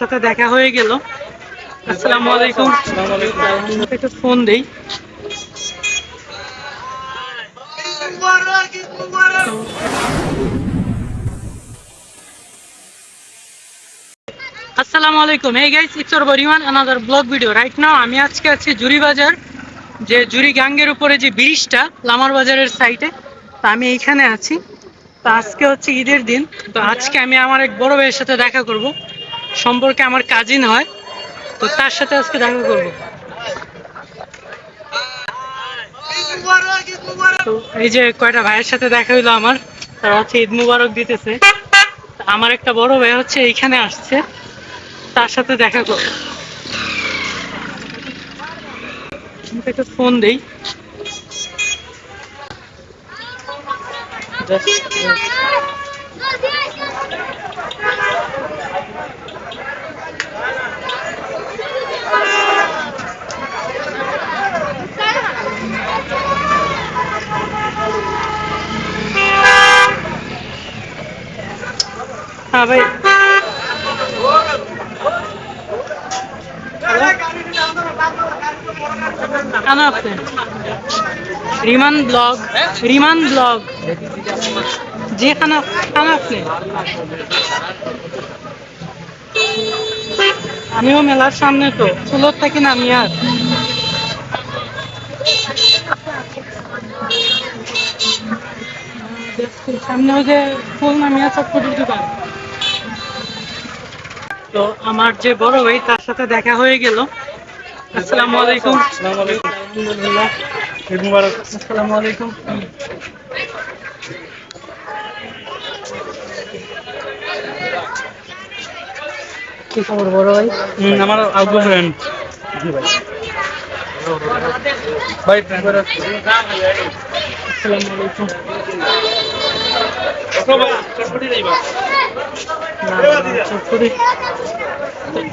সাথে দেখা হয়ে গেল। আসসালামু আলাইকুম। একটু ফোন দেই। আসসালামু আলাইকুম। এই guys it's বরিমান another vlog video right now আমি আজকে আছি জুরি বাজার, যে জুরি গাঙ্গের উপরে যে ব্রিজটা, লামার বাজারের সাইডে তা আমি এইখানে আছি। তো আজকে হচ্ছে ঈদের দিন। তো আজকে আমি আমার এক বড় ভাইয়ের সাথে দেখা করব। সম্পর্কে আমার কাজিন হয়, তো তার সাথে আজকে দেখা করব। তো এই যে কয়টা ভাইয়ের সাথে দেখা হইল আমার, তারা হচ্ছে ঈদ মুবারক দিতেছে। আমার একটা বড় ভাই হচ্ছে এইখানে আসছে, তার সাথে দেখা করব। একটু ফোন দেই। ভাই। কেন আপনি রিমান ব্লগ রিমান ব্লগ। যে আপনি আমিও মেলার সামনে তো চুলোর থাকি না আমি আর সামনে যে ফুল নামিয়া চটপটির দোকান। তো আমার যে বড় ভাই তার সাথে দেখা হয়ে গেল। আসসালামু আলাইকুম। আসসালামু আলাইকুম। কি খবর বড় ভাই? হুম, আমার আব্বু ফ্রেন্ড। ভাই ভাই আসসালামু আলাইকুম।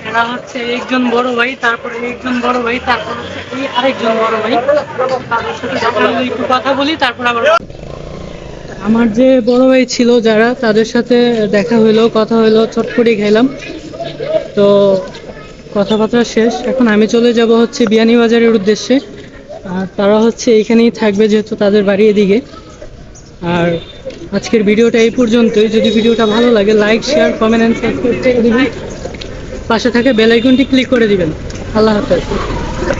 এরা হচ্ছে একজন বড় ভাই, তারপরে একজন বড় ভাই, তারপর এই আরেকজন বড় ভাই। তাদের সাথে একটু কথা বলি, তারপর আবার আমার যে বড় ভাই ছিল যারা, তাদের সাথে দেখা হইল কথা হইল চটপটি খাইলাম তো কথাবার্তা শেষ। এখন আমি চলে যাব হচ্ছে বিয়ানীবাজারের উদ্দেশ্যে। আর তারা হচ্ছে এখানেই থাকবে, যেহেতু তাদের বাড়ি এদিকে। আর আজকের ভিডিওটা এই পর্যন্তই। যদি ভিডিওটা ভালো লাগে like share comment and subscribe করে দিবেন। পাশে থাকে বেল আইকনটি ক্লিক করে দিবেন। আল্লাহ হাফেজ।